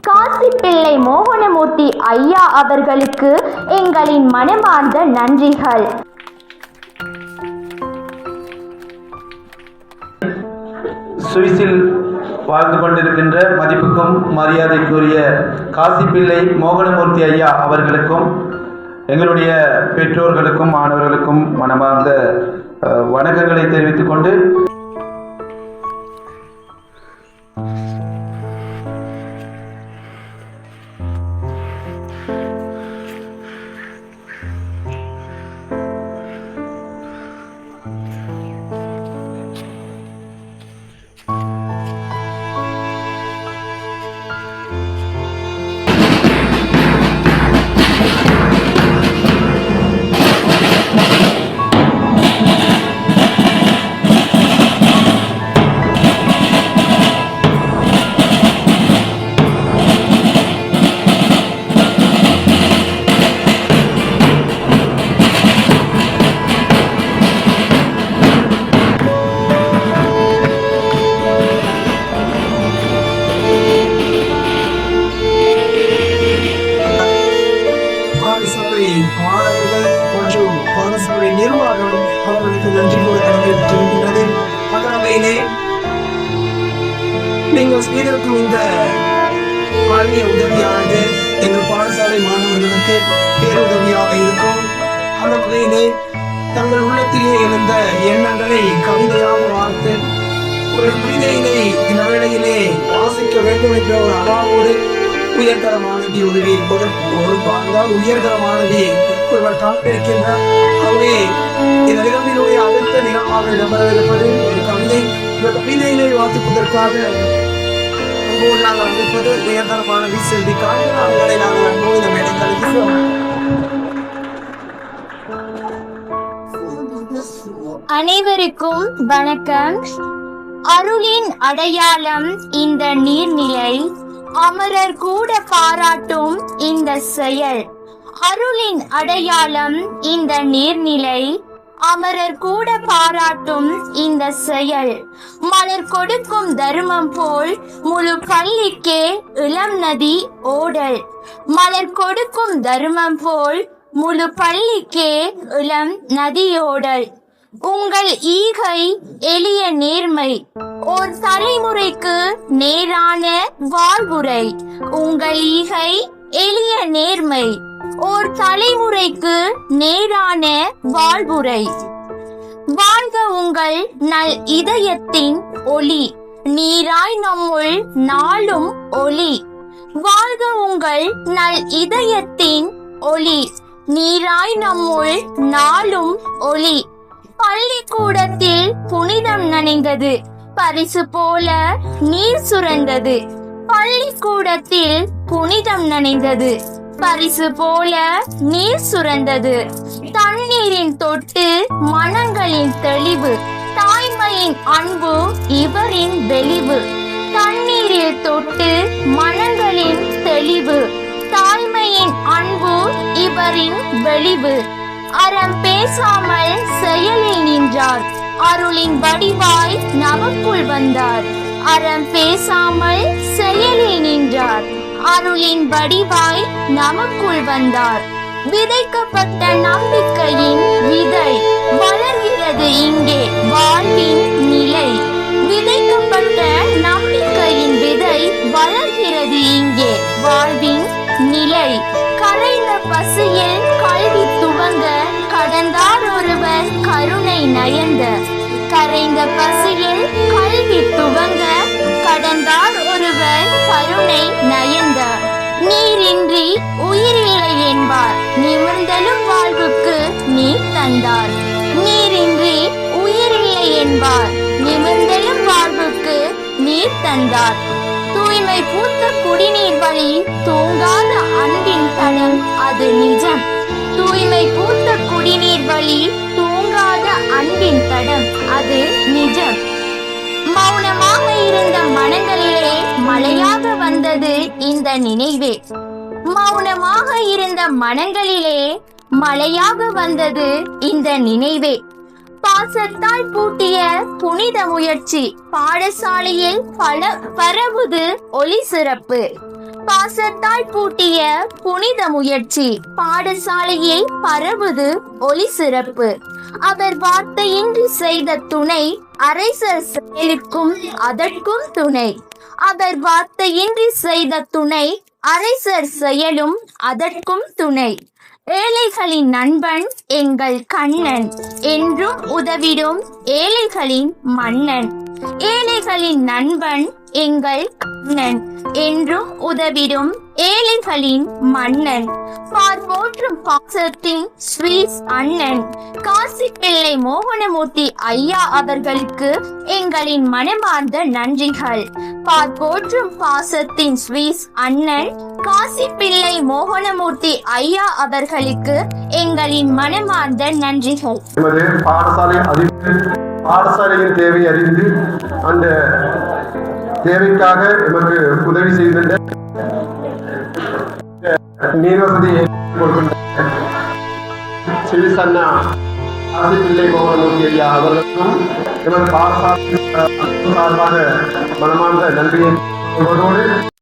காசி பிள்ளை மோகனமூர்த்தி ஐயா அவர்களுக்கு எங்களின் மனமார்ந்த நன்றிகள். சுவிஸில் வாழ்ந்து கொண்டிருக்கின்ற மதிப்புக்கும் மரியாதைக்குரிய காசிப்பிள்ளை மோகனமூர்த்தி ஐயா அவர்களுக்கும் எங்களுடைய பெற்றோர்களுக்கும் மாணவர்களுக்கும் மனமார்ந்த வணக்கங்களை தெரிவித்துக் கொண்டு நன்றி கூற கடமைப்பட்டிருக்கின்றது. அந்த நீங்கள் செய்திருக்கும் இந்த ஆன்மீக உதவியானது எங்கள் பாடசாலை மாணவர்களுக்கு பேருதவியாக இருக்கும். அந்த வகையிலே தங்கள் உள்ளத்திலே எழுந்த எண்ணங்களை கவிதையாக வார்த்து ஒரு கவிதையினை இந்த வேளையிலே வாசிக்க வேண்டும் என்ற ஒரு அவாவோடு உயர்தரமானதி உதவி ஒரு ஒரு அதாவது ஒருவர் காத்திருக்கின்றார் ஆகவே இந்த நிகழ்வினுடைய அடுத்த நிகழ்வாக இடம்பெறவிருப்பது ஒரு கவிதை. இந்த கவிதையினை வாசிப்பதற்காக அன்போடு நாங்கள் உயர்தரமானதி செல்வி நாங்கள் அன்போடு இந்த மேடை அனைவருக்கும் வணக்கம். அருளின் அடையாளம் இந்த நீர்நிலை அமரர் கூட பாராட்டும் இந்த செயல். அருளின் அடையாளம் இந்த நீர்நிலை. அமரர் கூட பாராட்டும் இந்த செயல். மலர் கொடுக்கும் தருமம் போல் முழு பள்ளிக்கே இளம் நதி ஓடல். மலர் கொடுக்கும் தருமம் போல் முழு பள்ளிக்கே இளம் நதியோடல் உங்கள் ஈகை எளிய நேர்மை. ஓர் தலைமுறைக்கு நேரான வாழ்வுரை. உங்கள் ஈகை எளிய நேர்மை. ஓர் தலைமுறைக்கு நேரான வாழ்வுரை. வாழ்க உங்கள் நல் இதயத்தின் ஒளி. நீராய் நம்முள் நாளும் ஒளி. வாழ்க உங்கள் நல் இதயத்தின் ஒளி. நீராய் நம்முள் நாளும் ஒளி. பள்ளிக்கூடத்தில் புனிதம் நனைந்தது. பரிசு போல நீர் சுரந்தது. பள்ளிக்கூடத்தில் புனிதம் நனைந்தது. பரிசு போல நீர் சுரந்தது. தண்ணீரின் தொட்டு மனங்களின் தெளிவு. தாய்மையின் அன்பு இவரின் வெளிவு தண்ணீரில் தொட்டு மனங்களின் தெளிவு. தாய்மையின் அன்பு இவரின் வெளிவு அறம் பேசாமல் செயலில் நின்றார். அருளின் வடிவாய் நமக்குள் வந்தார். அறம் பேசாமல் செயலில் நின்றார். அருளின் வடிவாய் நமக்குள் வந்தார். விதைக்கப்பட்ட நம்பிக்கையின் விதை வளர்கிறது இங்கே. கரைந்த பசியில் கல்வி துவங்க கடந்தார் ஒருவர் கருணை நயந்த நீரின்றி உயிரில்லை என்பார். நிமிர்ந்தலும் வாழ்வுக்கு நீர் தந்தார். நீரின்றி உயிரில்லை என்பார். நிமிர்ந்தலும் வாழ்வுக்கு நீர் தந்தார். தூய்மை பூத்த குடிநீர் வழி தூங்காத அன்பின் தடம் அது நிஜம். தூய்மை பூத்த குடிநீர் வழி அன்பின் அது நிஜம். மௌனமாக இருந்த மனங்களிலே மழையாக வந்தது இந்த நினைவே. மௌனமாக இருந்த மனங்களிலே மழையாக வந்தது இந்த நினைவே. பாசத்தால் பூட்டிய புனித முயற்சி பாடசாலையில் பல பரவுது ஒளி சிறப்பு. பாசத்தால் பூட்டிய புனித முயற்சி பாடசாலையில் பரவுது ஒளி சிறப்பு. அவர் வார்த்தையின்றி செய்த துணை அரைசர் செயலுக்கும் அதற்கும் துணை. அவர் வார்த்தையின்றி செய்த துணை அரைசர் செயலும் அதற்கும் துணை. ஏழைகளின் நண்பன் எங்கள் கண்ணன் என்றும் உதவிடும் ஏழைகளின் மன்னன். ஏழைகளின் நண்பன் எங்கள் என்றும் உதவிடும் ஏழைகளின் மன்னன். பார் போற்றும் பாசத்தின் ஸ்வீஸ் அண்ணன். காசி பிள்ளை மோகனமூர்த்தி ஐயா அவர்களுக்கு எங்களின் மனமார்ந்த நன்றிகள். பார் போற்றும் பாசத்தின் ஸ்வீஸ் அண்ணன் காசி பிள்ளை மோகனமூர்த்தி ஐயா அவர்களுக்கு எங்களின் மனமார்ந்த நன்றிகள். பாடசாலை அறிந்து பாடசாலையின் தேவை அறிந்து அந்த தேவைக்காக எமக்கு உதவி செய்திருந்த நீர் வசதி கொடுக்கின்ற சன்னா சன்னா ஆசிப்பிள்ளை மோகனமூர்த்தி ஐயா அவர்களுக்கும் எமது பாடசாலை சார்பாக மனமார்ந்த நன்றியை சொல்வதோடு